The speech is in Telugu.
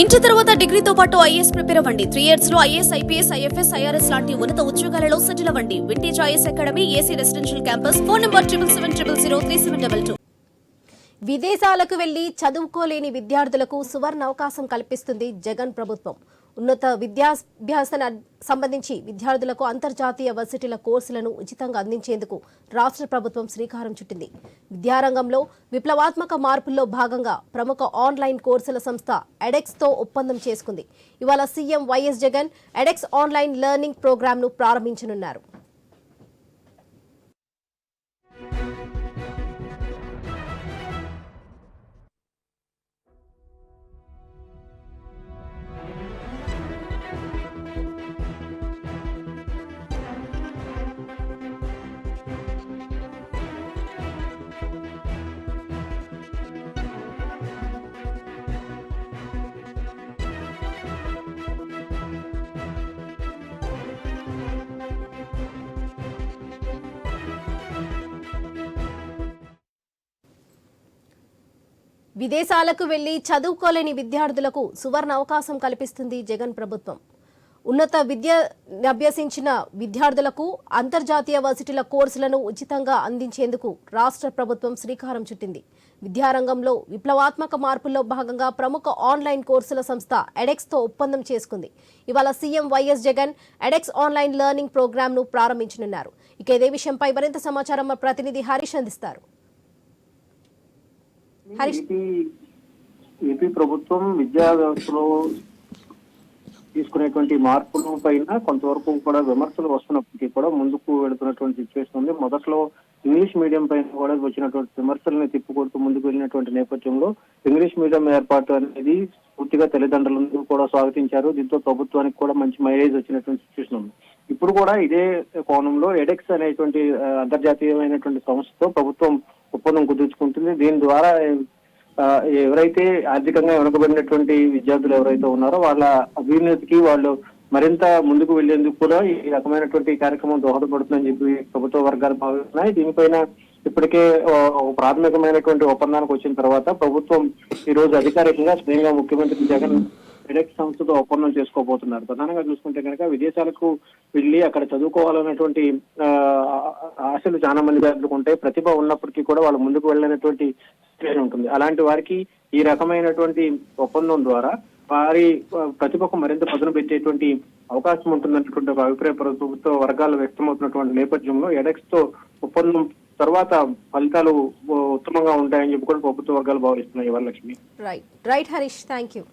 ఇంటర్ తర్వాత డిగ్రీతో పాటు ఐఏఎస్ ప్రిపేర్ అవ్వండి. త్రీ ఇయర్స్లో ఐఏఎస్ ఐపీఎస్ ఐఎఫ్ఎస్ ఐఆర్ఎస్ లాంటి ఉన్నత ఉద్యోగాలలో సెటిల్ అవ్వండి. Vintage IAS academy AC residential campus. Phone number triple seven triple zero three seven double two విదేశాలకు వెళ్ళి చదువుకోలేని విద్యార్థులకు సువర్ణ అవకాశం కల్పిస్తుంది జగన్ ప్రభుత్వం. ఉన్నత విద్యాభ్యాసన సంబంధించి విద్యార్థులకు అంతర్జాతీయ వర్సిటీల కోర్సులను ఉచితంగా అందించేందుకు రాష్ట్ర ప్రభుత్వం శ్రీకారం చుట్టింది. విద్యారంగంలో విప్లవాత్మక మార్పుల్లో భాగంగా ప్రముఖ ఆన్లైన్ కోర్సుల సంస్థ ఎడెక్స్తో ఒప్పందం చేసుకుంది. ఇవాళ CM YS Jagan edX online learning ప్రోగ్రాంను ప్రారంభించనున్నారు. విదేశాలకు వెళ్ళి చదువుకోలేని విద్యార్థులకు సువర్ణ అవకాశం కల్పిస్తుంది జగన్ ప్రభుత్వం. ఉన్నత విద్య అభ్యసించిన విద్యార్థులకు అంతర్జాతీయ వర్సిటీల కోర్సులను ఉచితంగా అందించేందుకు రాష్ట్ర ప్రభుత్వం శ్రీకారం చుట్టింది. విద్యారంగంలో విప్లవాత్మక మార్పుల్లో భాగంగా ప్రముఖ ఆన్లైన్ కోర్సుల సంస్థ ఎడెక్స్తో ఒప్పందం చేసుకుంది. ఇవాళ CM YS Jagan edX online learning ప్రోగ్రాంను ప్రారంభించనున్నారు. ఇక ఇదే విషయంపై మరింత సమాచారం మా ప్రతినిధి హరీష్ అందిస్తారు. ఏపీ ప్రభుత్వం విద్యా వ్యవస్థలో తీసుకునేటువంటి మార్పుల పైన కొంతవరకు కూడా విమర్శలు వస్తున్నప్పటికీ కూడా ముందుకు వెళుతున్నటువంటి సిచ్యువేషన్ ఉంది. మొదట్లో ఇంగ్లీష్ మీడియం పైన కూడా వచ్చినటువంటి విమర్శల్ని తిప్పుకొడుతూ ముందుకు వెళ్ళినటువంటి నేపథ్యంలో ఇంగ్లీష్ మీడియం ఏర్పాటు అనేది పూర్తిగా తల్లిదండ్రులందరూ కూడా స్వాగతించారు. దీంతో ప్రభుత్వానికి కూడా మంచి మైలేజ్ వచ్చినటువంటి సిచ్యువేషన్ ఉంది. ఇప్పుడు కూడా ఇదే కోణంలో ఎడెక్స్ అనేటువంటి అంతర్జాతీయమైనటువంటి సంస్థతో ప్రభుత్వం ఒప్పందం కుదుర్చుకుంటుంది. దీని ద్వారా ఎవరైతే ఆర్థికంగా వెనుకబడినటువంటి విద్యార్థులు ఎవరైతే ఉన్నారో వాళ్ళ అభ్యున్నతికి వాళ్ళు మరింత ముందుకు వెళ్ళేందుకు కూడా ఈ రకమైనటువంటి కార్యక్రమం దోహదపడుతుందని చెప్పి ప్రభుత్వ వర్గాలు భావిస్తున్నాయి. దీనిపైన ఇప్పటికే ప్రాథమికమైనటువంటి ఒప్పందానికి వచ్చిన తర్వాత ప్రభుత్వం ఈ రోజు అధికారికంగా స్వయంగా ముఖ్యమంత్రి జగన్ ఎడెక్స్ సంస్థతో ఒప్పందం చేసుకోబోతున్నారు. ప్రధానంగా చూసుకుంటే కనుక విదేశాలకు వెళ్ళి అక్కడ చదువుకోవాలన్నటువంటి ఆశలు చాలా మంది విద్యార్థులకు ఉంటాయి ప్రతిభ ఉన్నప్పటికీ కూడా వాళ్ళు ముందుకు వెళ్ళినటువంటి సిచ్యువేషన్ ఉంటుంది. అలాంటి వారికి ఈ రకమైనటువంటి ఒప్పందం ద్వారా వారి ప్రతిభకు మరింత పదును పెట్టేటువంటి అవకాశం ఉంటుందన్నటువంటి ఒక అభిప్రాయ ప్రభుత్వ వర్గాలు వ్యక్తమవుతున్నటువంటి నేపథ్యంలో ఎడెక్స్తో ఒప్పందం తర్వాత ఫలితాలు ఉత్తమంగా ఉంటాయని చెప్పి కూడా ప్రభుత్వ వర్గాలు భావిస్తున్నాయి. Varalakshmi right right Harish thank you